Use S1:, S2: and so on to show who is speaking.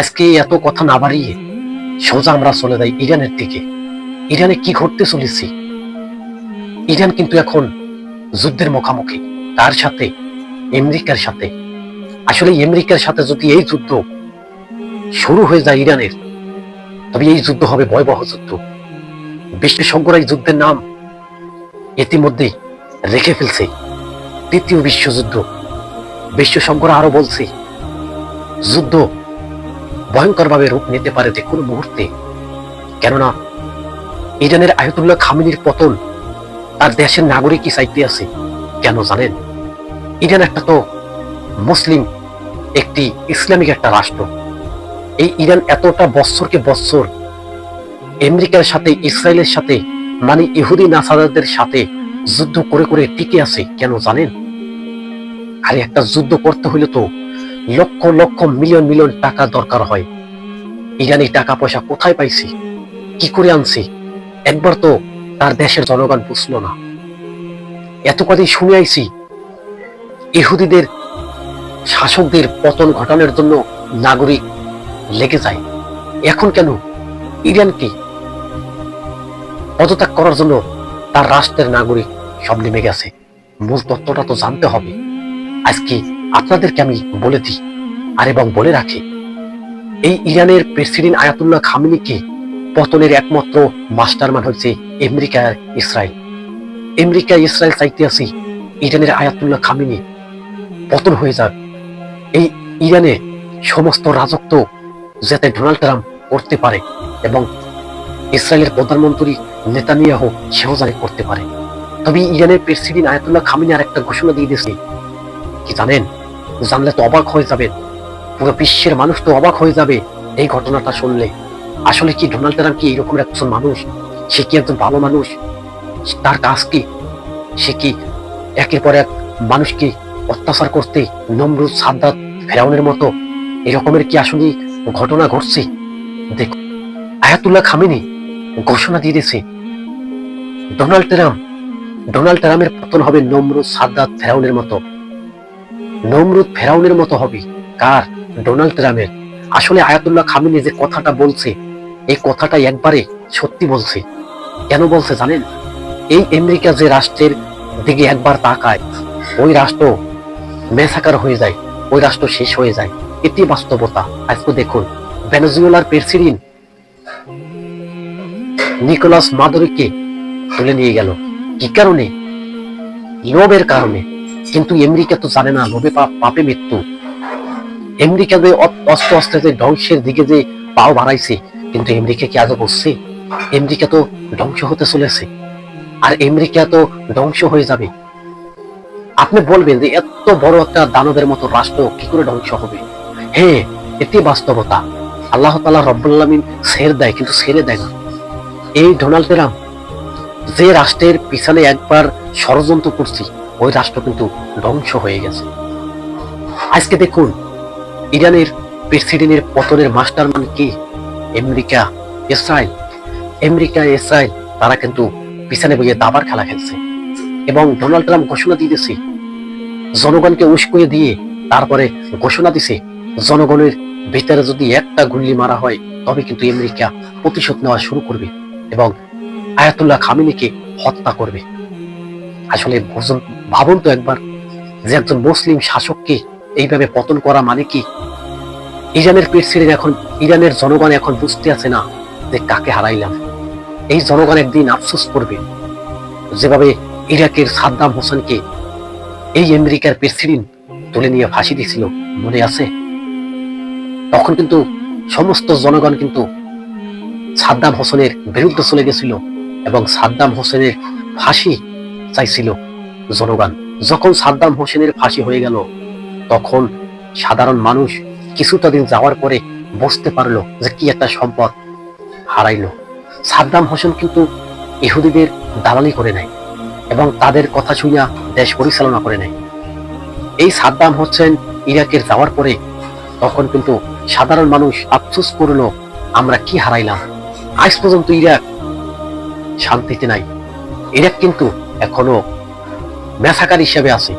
S1: আজকে এত কথা না বাড়িয়ে সোজা আমরা চলে যাই ইরানের দিকে। ইরানে কি ঘটতে চলেছি? ইরান কিন্তু এখন যুদ্ধের মুখামুখি। তার সাথে, আমেরিকার সাথে। আসলে আমেরিকার সাথে যদি এই যুদ্ধ শুরু হয়ে যায় ইরানের, তবে এই যুদ্ধ হবে ভয়াবহ যুদ্ধ। বিশেষজ্ঞরা এই যুদ্ধের নাম ইতিমধ্যেই রেখে ফেলছে। তৃতীয় বিশ্বযুদ্ধ। বিশেষজ্ঞরা আরও বলছে, যুদ্ধ ভয়ঙ্করভাবে রূপ নিতে পারে যে কোনো মুহূর্তে। কেননা ইরানের আয়তুল্লাহ খামিনির পতন তার দেশের নাগরিকই চাইতে আছে। কেন জানেন? ইরান একটা তো মুসলিম, একটি ইসলামিক একটা রাষ্ট্র। এই ইরান এতটা বৎসরকে বৎসর আমেরিকার সাথে, ইসরায়েলের সাথে মানে ইহুদি নাসারাদের সাথে যুদ্ধ করে করে টিকে আছে। কেন জানেন? আরে একটা যুদ্ধ করতে হইলে তো লক্ষ লক্ষ মিলিয়ন মিলিয়ন টাকা দরকার হয়। ইরানি টাকা পয়সা কোথায় পাইছি? কি করে আনছি? একবার তো তার দেশের জনগণ বুঝলো না। এত কদিন শুনে আইছি, ইহুদিদের, শাসকদের পতন ঘটানোর জন্য নাগরিক লেগে যায়। এখন কেন? ইরানকে পদত্যাগ করার জন্য তার রাষ্ট্রের নাগরিক সব নেমে গেছে। মূল তত্ত্বটা তো জানতে হবে। আজকে আপনাদেরকে আমি বলে দিই আর এবং বলে রাখি, এই ইরানের প্রেসিডেন্ট আয়াতুল্লাহ খামিনিকে পতনের একমাত্র মাস্টারমান হচ্ছে আমেরিকা আর ইসরায়েল। আমেরিকা ইসরায়েল চাইতে আছি ইরানের আয়াতুল্লাহ খামিনি পতন হয়ে যাক। এই ইরানে সমস্ত রাজত্ব যাতে ডোনাল্ড ট্রাম্প করতে পারে এবং ইসরায়েলের প্রধানমন্ত্রী নেতানিয়াহ সেও জানে করতে পারে। তবে ইরানের প্রেসিডেন্ট আয়াতুল্লাহ খামিনি আর একটা ঘোষণা দিয়ে দিয়েছে, কি জানেন? জানলে তো অবাক হয়ে যাবেন। পুরো বিশ্বের মানুষ তো অবাক হয়ে যাবে এই ঘটনাটা শুনলে। আসলে কি ডোনাল্ড ট্রাম্প কি এরকম একজন মানুষ? সে কি একজন ভালো মানুষ? তার কাজ কি? সে কি একের পর এক মানুষকে অত্যাচার করতে নমরুদ সাদ্দাত ফেরাউনের মতো? এরকমের কি আসলে ঘটনা ঘটছে? দেখো আয়াতুল্লাহ খামিনি ঘোষণা দিয়ে দিয়েছে। ডোনাল্ড ট্রাম্প, ডোনাল্ড ট্রাম্পের পতন হবে নমরুদ সাদ্দাত ফেরাউনের মতো। নমরুদ ফেরাউনের মতো হবে। কার? ডোনাল্ড ট্রাম্পের। আসলে আয়াতুল্লাহ খামিনি যে কথাটা বলছে, এই কথাটা একবারে সত্যি বলছে। কেন বলছে জানেন? এই আমেরিকা যে রাষ্ট্রের দিকে একবার তাকায়, ওই রাষ্ট্র মেসাকার হয়ে যায়, ওই রাষ্ট্র শেষ হয়ে যায়। এটি বাস্তবতা। আজকে দেখুন, ভেনেজুয়েলার প্রেসিডেন্ট নিকোলাস মাদুরিকে তুলে নিয়ে গেল। কি কারণে? লোভের কারণে। কিন্তু আমেরিকা তো জানে না, লোভে পাপ মৃত্যু। আমেরিকা যে অস্ত্র অস্ত্রে যে ধ্বংসের দিকে যে পাও বাড়াইছে, কিন্তু আমেরিকা কি আজও বসছে? আমেরিকা তো ধ্বংস হতে চলেছে, আর আমেরিকা তো ধ্বংস হয়ে যাবে। আপনি বলবেন যে এত বড় একটা দানবের মতো রাষ্ট্র কি করে ধ্বংস হবে? হ্যাঁ এটি বাস্তবতা। আল্লাহ তালা রব্বুল্লামিন সের দেয়, কিন্তু সেরে দেয় না। এই ডোনাল্ড ট্রাম্প যে রাষ্ট্রের পিছনে একবার ষড়যন্ত্র করছি, ওই রাষ্ট্র কিন্তু ধ্বংস হয়ে গেছে। আজকে দেখুন, ইরানের প্রেসিডেন্টের পতনের মাস্টারমান কে? America, Israel. আমেরিকা, ইসরায়েল, তারা কিন্তু পিছনে বইয়ে দাবার খেলা খেলছে। এবং ডোনাল্ড ট্রাম্প ঘোষণা দিতেছে জনগণকে উস্কুয়ে দিয়ে তারপরে ঘোষণা দিছে জনগণের ভিতরে যদি একটা গুলি মারা হয়, তবে কিন্তু আমেরিকা প্রতিশোধ নেওয়া শুরু করবে। এবং আয়াতুল্লাহ খামিনিকে হত্যা করবে। আসলে ভাবুন তো একবার যে একজন মুসলিম শাসককে এইভাবে পতন করা মানে কি? ইরানের প্রেসিডেন্ট এখন, ইরানের জনগণ এখন বুঝতে আছে না যে কাকে হারাইলাম। এই জনগণ একদিন আফসোস করবে যেভাবে ইরাকের সাদ্দাম হোসেনকে এই আমেরিকার প্রেসিডেন্ট তুলে নিয়ে ফাঁসি দিয়েছিল, মনে আছে? তখন কিন্তু সমস্ত জনগণ কিন্তু সাদ্দাম হোসেনের বিরুদ্ধে চলে গেছিল। এবং সাদ্দাম হোসেনের ফাঁসি চাইছিল জনগণ। যখন সাদ্দাম হোসেনের ফাঁসি হয়ে গেল, তখন সাধারণ মানুষ কিছুটা দিন যাওয়ার পরে বুঝতে পারল যে কি একটা সম্পদ হারাইলো। সাদ্দাম হোসেন কিন্তু ইহুদিদের দালালি করে নেয় এবং তাদের কথা শুনিয়া দেশ পরিচালনা করে নেয়। এই সাদ্দাম হোসেন ইরাকের যাওয়ার পরে তখন কিন্তু সাধারণ মানুষ আফসোস করল, আমরা কি হারাইলাম? আজ পর্যন্ত ইরাক শান্তিতে নাই। এরা কিন্তু এখনও মেসাকার হিসেবে আছে।